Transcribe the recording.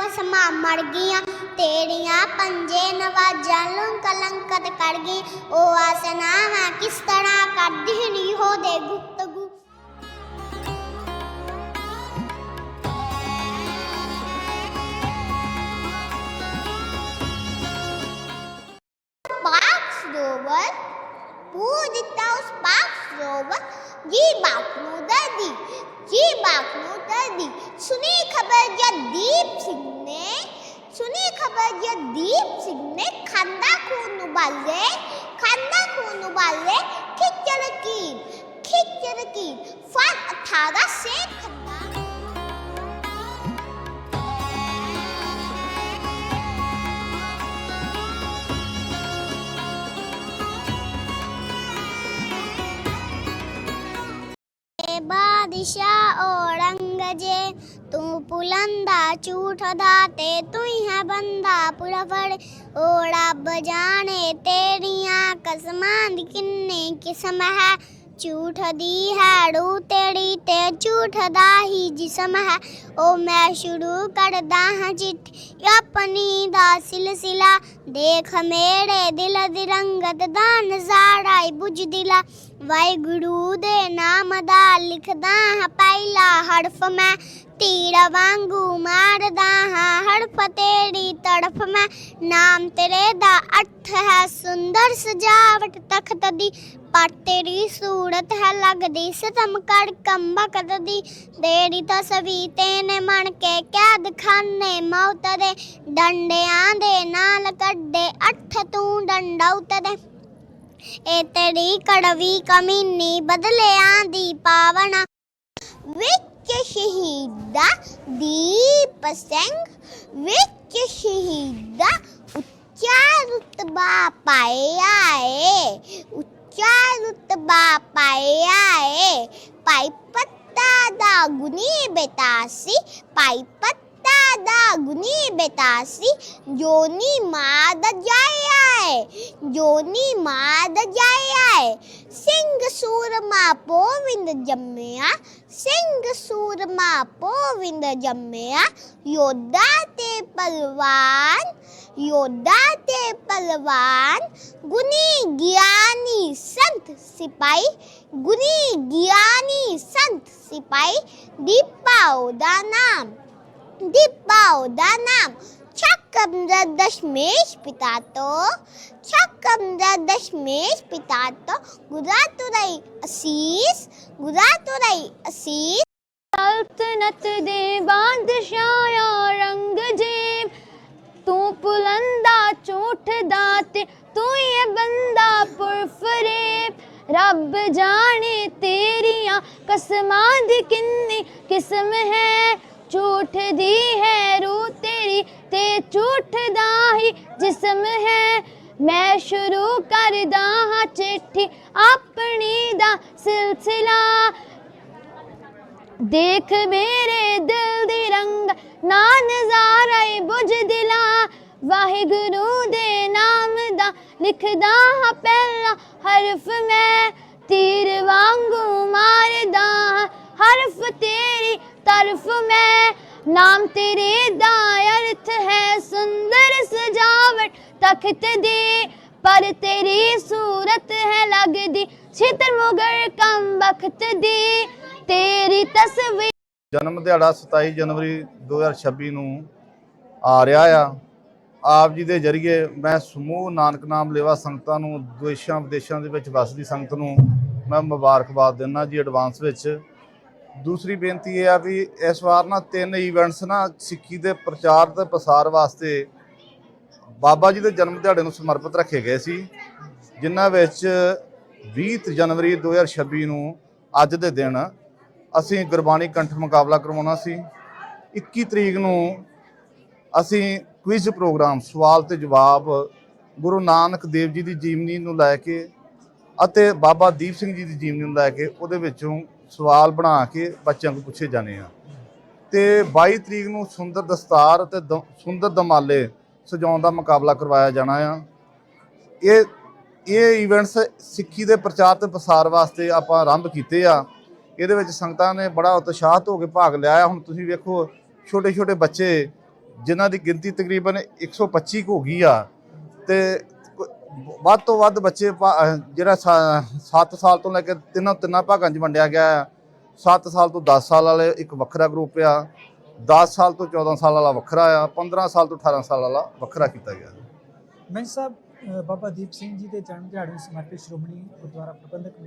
ਕਸਮਾਂ ਮਰ ਗਈਆਂ, ਤੇਰੀਆਂ ਪੰਜੇ ਨਵਾਜ਼ਾਂ ਨੂੰ ਕਲੰਕਤ ਕਰ ਗਈ। ਉਹ ਆਸਨਾਵਾਂ ਕਿਸ ਤਰ੍ਹਾਂ ਕਰਦੀ ਨਹੀਂ ਹੋ ਦੇ ਜੀ ਬਾਕ ਨੂੰ ਦਰਦੀ ਜੀ ਬਾਕ ਨੂੰ ਦਰਦੀ ਸੁਣੀ ਖਬਰ ਜਦੀਪ ਸਿੰਘ ਨੇ, ਸੁਣੀ ਖਬਰ ਜਦੀਪ ਸਿੰਘ ਨੇ ਖਾਂਦਾ ਖੂਨ ਨੂੰ ਬਾਲੇ ਖਾਂਦਾ ਖੂਨ 18 बादशाह औरंगजे तू पुलंदा झूठ दाते तू ही है बंदा पूरा फड़ ओ रब जाने तेरियां कसमां दी किन्नी किस्म है ਝੂਠ ਦੀ ਹੈ ਰੂ ਤੇਰੀ ਤੇ ਝੂਠ ਦਾ ਹੀ ਜਿਸਮ ਹੈ ਉਹ ਮੈਂ ਸ਼ੁਰੂ ਕਰਦਾ ਹਾਂ ਚਿੱਠੀ ਆਪਣੀ ਦਾ ਸਿਲਸਿਲਾ ਦੇਖ ਮੇਰੇ ਦਿਲ ਦੀ ਰੰਗਤ ਦਾ ਨਜ਼ਾਰਾ ਈ ਬੁਝ ਦਿਲਾ ਵਾਹਿਗੁਰੂ ਦੇ ਨਾਮ ਦਾ ਲਿਖਦਾ ਹਾਂ, ਪਹਿਲਾ ਹਰਫ ਮੈਂ ਤੀਰ ਵਾਂਗੂ ਮਾਰਦਾ ਹਾਂ ਹਰਫ ਤੇਰੀ ਤੜਫ ਮੈਂ, ਨਾਮ ਤੇਰੇ ਦਾ ਅਰਥ ਹੈ ਸੁੰਦਰ ਸਜਾਵਟ, ਤਖਤ ਦੀ ਪਰ ਤੇਰੀ ਸੂਰਤ ਹੈ ਲੱਗਦੀ ਸਤਮ ਕਰ ਕੰਬਾ ਕਰਦੀ ਤੇਰੀ ਤਸਵੀਰ ਤੇਨੇ ਮਨ ਕੇ ਕੈਦ ਖਾਨੇ ਮੌਤ ਦੇ ਡੰਡਿਆਂ ਦੇ ਨਾਲ ਕੱਢੇ, ਅੱਠ ਤੂੰ ਡੰਡਾ ਉਤਦੇ ਇਹ ਤੇਰੀ ਕੜਵੀ ਕਮੀਨੀ ਬਦਲਿਆਂ ਵਿੱਚ ਸ਼ਹੀਦਾ ਦੀਪ ਸਿੰਘ, ਵਿੱਚ ਸ਼ਹੀਦਾ ਉੱਚਾ ਰੁਤਬਾ ਪਾਇਆ ਏ, ਉੱਚਾ ਰੁਤਬਾ ਪਾਇਆ ਏ। ਭਾਈ ਪੱਤਾ ਦਾ ਗੁਨੀ ਬੇਤਾਸੀ, ਭਾਈ ਪੱਤਾ ਦਾ ਗੁਨੀ ਬੇਤਾਸੀ ਜੋਨੀ ਮਾਂ ਦਾ ਜਾਇਆ ਏ ਜੋਨੀ ਮਾਂ ਦਾ ਸੂਰਮਾ ਪੋਵਿੰਦ ਜੰਮਿਆ ਸਿੰਘ ਸੂਰਮਾ ਪੋਵਿੰਦ ਜੰਮਿਆ ਯੋਧਾ ਤੇ ਪਲਵਾਨ ਯੋਧਾ ਤੇ ਪਲਵਾਨ ਗੁਨੀ ਗਿਆਨੀ ਸੰਤ ਸਿਪਾਈ ਗੁਨੀ ਗਿਆਨੀ ਸੰਤ ਸਿਪਾਈ ਦੀਪਾਉ ਦਾ ਨਾਮ ਦੀਪਾਉ ਦਾ ਨਾਮ ਛਕਮ ਦਾ ਦਸ਼ਮੇਸ਼ ਪਿਤਾ ਤੋਂ ਛਕਮ ਦਾ ਦਸ਼ਮੇਸ਼ ਪਿਤਾ ਤੋਂ ਗੁਰਾ ਤੁਰਈ ਅਸੀਸ ਗੁਰਾ ਤੁਰਈ ਅਸੀਸ ਸਲਤਨਤ ਦੇ ਬਾਦਸ਼ਾਹ ਤੂੰ ਪੁਲੰਦਾ ਝੂਠ ਦਾਤੇ ਤੂੰ ਇਹ ਬੰਦਾ ਪੁਰਫਰੇਬ ਰੱਬ ਜਾਣੇ ਤੇਰੀਆਂ ਕਸਮਾਂ ਦੀ ਕਿੰਨੀ ਕਿਸਮ ਹੈ ਝੂਠ ਦੀ ਹੈ ਰੂ ਤੇਰੀ ਤੇ ਝੂਠ ਦਾ ਹੀ ਜਿਸਮ ਹੈ। ਮੈਂ ਸ਼ੁਰੂ ਕਰਦਾ ਹਾਂ ਚਿੱਠੀ ਆਪਣੀ ਦਾ ਸਿਲਸਿਲਾ। ਦੇਖ ਮੇਰੇ ਦਿਲ ਦੀ ਰੰਗ ਨਾ ਨਜ਼ਾਰਾ ਈ ਬੁਝ ਦਿਲਾ। ਵਾਹਿਗੁਰੂ ਦੇ ਨਾਮ ਦਾ ਲਿਖਦਾ ਹਾਂ ਪਹਿਲਾ ਹਰਫ ਮੈਂ। ਤੀਰ ਵਾਂਗੂ ਮਾਰਦਾ ਹਾਂ ਹਰਫ ਤੇਰੀ ਤਰਫ ਮੈਂ, ਨਾਮ ਤੇਰੇ ਦਾ ਅਰਥ ਹੈ ਸੁੰਦਰ ਸਜਾਵਟ। ਤਖਤ ਦੀ ਪਰ ਤੇਰੀ ਸੂਰਤ ਹੈ ਲੱਗਦੀ, ਛਿਤਰ ਮੁਗਰ ਕਮ ਬਖਤ ਦੀ। ਤੇਰੀ ਤਸਵੀਰ ਜਨਮ ਦਿਹਾੜਾ 27 ਜਨਵਰੀ 2026 ਨੂੰ ਆ ਰਿਹਾ ਆ। ਆਪ ਜੀ ਦੇ ਜਰੀਏ ਮੈਂ ਸਮੂਹ ਨਾਨਕ ਨਾਮ ਲੇਵਾ ਸੰਗਤਾਂ ਨੂੰ ਦੇਸ਼ਾਂ ਵਿਦੇਸ਼ਾਂ ਦੇ ਵਿੱਚ ਵਸਦੀ ਸੰਗਤ ਨੂੰ ਮੈਂ ਮੁਬਾਰਕਬਾਦ ਦਿੰਦਾ ਜੀ ਐਡਵਾਂਸ ਵਿੱਚ। ਦੂਸਰੀ ਬੇਨਤੀ ਇਹ ਆ ਵੀ ਇਸ ਵਾਰ ਨਾ ਤਿੰਨ ਇਵੈਂਟਸ ਨਾ ਸਿੱਖੀ ਦੇ ਪ੍ਰਚਾਰ ਤੇ ਪ੍ਰਸਾਰ ਵਾਸਤੇ ਬਾਬਾ ਜੀ ਦੇ ਜਨਮ ਦਿਹਾੜੇ ਨੂੰ ਸਮਰਪਿਤ ਰੱਖੇ ਗਏ ਸੀ, ਜਿਨ੍ਹਾਂ ਵਿੱਚ 20 ਜਨਵਰੀ 2026 ਨੂੰ ਅੱਜ ਦੇ ਦਿਨ ਅਸੀਂ ਗੁਰਬਾਣੀ ਕੰਠ ਮੁਕਾਬਲਾ ਕਰਵਾਉਣਾ ਸੀ। 21 ਤਰੀਕ ਨੂੰ ਅਸੀਂ ਕੁਇਜ਼ ਪ੍ਰੋਗਰਾਮ ਸਵਾਲ ਤੇ ਜਵਾਬ ਗੁਰੂ ਨਾਨਕ ਦੇਵ ਜੀ ਦੀ ਜੀਵਨੀ ਨੂੰ ਲੈ ਕੇ ਅਤੇ ਬਾਬਾ ਦੀਪ ਸਿੰਘ ਜੀ ਦੀ ਜੀਵਨੀ ਨੂੰ ਲੈ ਕੇ ਉਹਦੇ ਵਿੱਚੋਂ ਸਵਾਲ ਬਣਾ ਕੇ ਬੱਚਿਆਂ ਨੂੰ ਪੁੱਛੇ ਜਾਣੇ ਆ। ਤੇ 22 ਤਰੀਕ ਨੂੰ ਸੁੰਦਰ ਦਸਤਾਰ ਤੇ ਦ- ਸੁੰਦਰ ਦਮਾਲੇ ਸਜਾਉਣ ਦਾ ਮੁਕਾਬਲਾ ਕਰਵਾਇਆ ਜਾਣਾ ਆ। ਇਹ ਇਹ ਇਵੈਂਟਸ ਸਿੱਖੀ ਦੇ ਪ੍ਰਚਾਰ ਤੇ ਪ੍ਰਸਾਰ ਵਾਸਤੇ ਆਪਾਂ ਆਰੰਭ ਕੀਤੇ ਆ। ਇਹਦੇ ਵਿੱਚ ਸੰਗਤਾਂ ਨੇ ਬੜਾ ਉਤਸ਼ਾਹਤ ਹੋ ਕੇ ਭਾਗ ਲਿਆ ਹੁਣ ਤੁਸੀਂ ਵੇਖੋ ਛੋਟੇ ਛੋਟੇ ਬੱਚੇ ਜਿਨ੍ਹਾਂ ਦੀ ਗਿਣਤੀ ਤਕਰੀਬਨ 125 ਕੁ ਹੋ ਗਈ ਆ। ਤੇ ਵੱਧ ਤੋਂ ਵੱਧ ਬੱਚੇ ਜਿਹੜਾ 7 ਸਾਲ ਤੋਂ ਲੈ ਕੇ ਤਿੰਨਾਂ ਤਿੰਨਾਂ ਭਾਗਾਂ 'ਚ ਵੰਡਿਆ ਗਿਆ ਆ 7 ਸਾਲ ਤੋਂ 10 ਸਾਲ ਵਾਲੇ ਇੱਕ ਵੱਖਰਾ ਗਰੁੱਪ ਆ। 10 ਸਾਲ ਤੋਂ 14 ਸਾਲ ਵਾਲਾ ਵੱਖਰਾ ਆ। 15 ਸਾਲ ਤੋਂ 18 ਸਾਲ ਵਾਲਾ ਵੱਖਰਾ ਕੀਤਾ ਗਿਆ ਮੈਂ ਸਾਹਿਬ ਬਾਬਾ ਦੀਪ ਸਿੰਘ ਜੀ ਦੇ ਜਨਮ ਦਿਹਾੜੇ ਸਮਰਪਿਤ ਸ਼੍ਰੋਮਣੀ ਗੁਰਦੁਆਰਾ ਪ੍ਰਬੰਧਕ